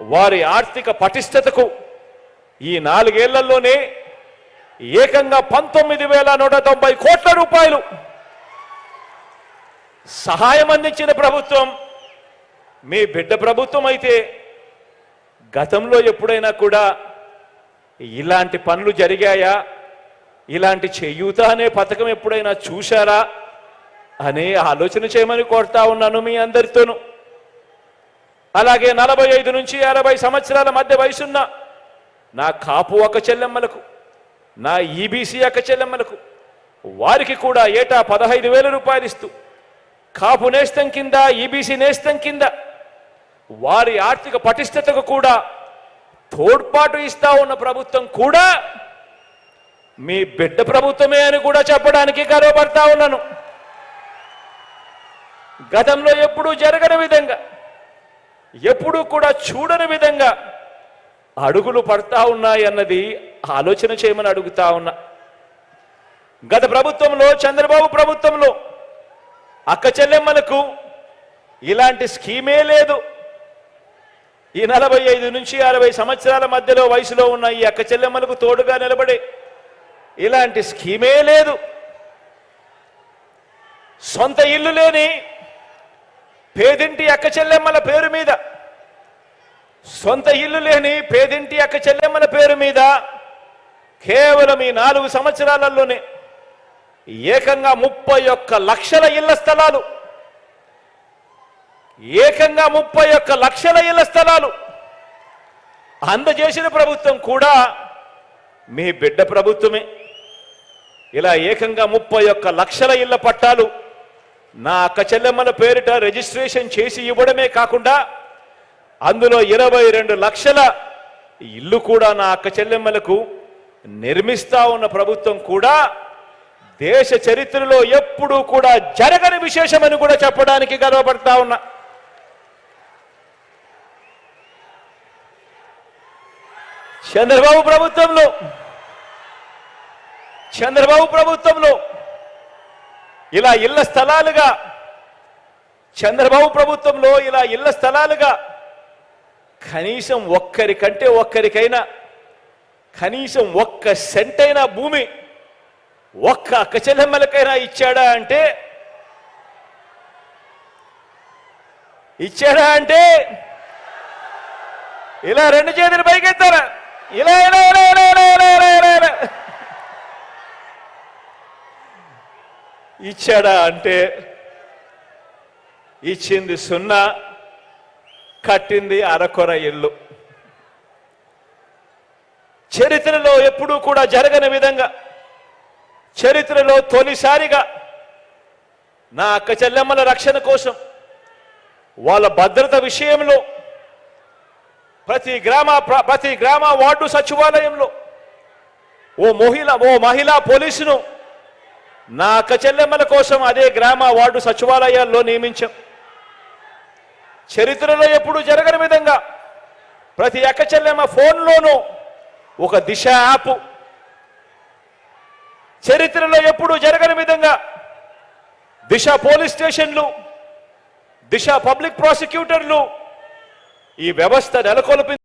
వారి ఆర్థిక పటిష్టతకు ఈ నాలుగేళ్ళలోనే ఏకంగా పంతొమ్మిది వేల నూట తొంభై కోట్ల రూపాయలు సహాయం అందించిన ప్రభుత్వం. మీ బిడ్డ ప్రభుత్వం అయితే గతంలో ఎప్పుడైనా కూడా ఇలాంటి పనులు జరిగాయా? ఇలాంటి చేయూత అనే పథకం ఎప్పుడైనా చూశారా? అనే ఆలోచన చేయమని కోరుతా ఉన్నాను మీ అందరితోనూ. అలాగే నలభై ఐదు నుంచి అరవై సంవత్సరాల మధ్య వయసున్న నా కాపు ఒక చెల్లెమ్మలకు నా ఈబీసీ అక్క చెల్లెమ్మలకు వారికి కూడా ఏటా పదహైదు వేల రూపాయలు ఇస్తూ కాపు నేస్తం కింద ఈబీసీ నేస్తం కింద వారి ఆర్థిక పటిష్టతకు కూడా తోడ్పాటు ఇస్తా ఉన్న ప్రభుత్వం కూడా మీ బిడ్డ ప్రభుత్వమే అని కూడా చెప్పడానికి గర్వపడతా ఉన్నాను. గతంలో ఎప్పుడూ జరగని విధంగా ఎప్పుడూ కూడా చూడని విధంగా అడుగులు పడతా ఉన్నాయన్నది ఆలోచన చేయమని అడుగుతా ఉన్నా. గత ప్రభుత్వంలో చంద్రబాబు ప్రభుత్వంలో అక్క చెల్లెమ్మలకు ఇలాంటి స్కీమే లేదు. ఈ నలభై ఐదు నుంచి అరవై సంవత్సరాల మధ్యలో వయసులో ఉన్న ఈ అక్క చెల్లెమ్మలకు తోడుగా నిలబడే ఇలాంటి స్కీమే లేదు. సొంత ఇల్లు లేని పేదింటి అక్క చెల్లెమ్మల పేరు మీద. సొంత ఇల్లు లేని పేదింటి అక్క చెల్లెమ్మల పేరు మీద కేవలం ఈ నాలుగు సంవత్సరాలలోనే ఏకంగా ముప్పై ఒక్క లక్షల ఇళ్ళ స్థలాలు. ఏకంగా ముప్పై ఒక్క లక్షల ఇళ్ళ స్థలాలు. అందజేసిన ప్రభుత్వం కూడా మీ బిడ్డ ప్రభుత్వమే. ఇలా ఏకంగా ముప్పై ఒక్క లక్షల ఇళ్ళ పట్టాలు నా అక్క చెల్లెమ్మల పేరిట రిజిస్ట్రేషన్ చేసి ఇవ్వడమే కాకుండా అందులో ఇరవై రెండు లక్షల ఇల్లు కూడా నా అక్క చెల్లెమ్మలకు నిర్మిస్తా ఉన్న ప్రభుత్వం కూడా దేశ చరిత్రలో ఎప్పుడూ కూడా జరగని విశేషమని కూడా చెప్పడానికి గర్వపడతా ఉన్నా. చంద్రబాబు ప్రభుత్వంలో చంద్రబాబు ప్రభుత్వంలో ఇలా ఇళ్ళ స్థలాలుగా చంద్రబాబు ప్రభుత్వంలో ఇలా ఇళ్ళ స్థలాలుగా కనీసం ఒక్కరికంటే ఒక్కరికైనా కనీసం ఒక్క సెంటైనా భూమి ఒక్క అక్కచెల్లెమ్మలకైనా ఇచ్చాడా అంటే ఇచ్చాడా అంటే ఇలా రెండు చేతులు పైకెత్తారా? ఇలా ఇలా ఇలా ఇలా ఇలా ఇలా ఇలా. ఇచ్చాడా అంటే ఇచ్చింది సున్నా కట్టింది అరకొర ఇల్లు. చరిత్రలో ఎప్పుడూ కూడా జరగని విధంగా చరిత్రలో తొలిసారిగా నా అక్క చెల్లెమ్మల రక్షణ కోసం వాళ్ళ భద్రత విషయంలో ప్రతి గ్రామ ప్రతి గ్రామ వార్డు సచివాలయంలో ఓ మహిళ ఓ మహిళా పోలీసును నా అక్క చెల్లెమ్మల కోసం అదే గ్రామ వార్డు సచివాలయాల్లో నియమించాం. చరిత్రలో ఎప్పుడు జరగని విధంగా ప్రతి అక్క చెల్లెమ్మ ఫోన్లోనూ ఒక దిశ యాప్. చరిత్రలో ఎప్పుడు జరగని విధంగా దిశ పోలీస్ స్టేషన్లు దిశ పబ్లిక్ ప్రాసిక్యూటర్లు ఈ వ్యవస్థ నెలకొల్పి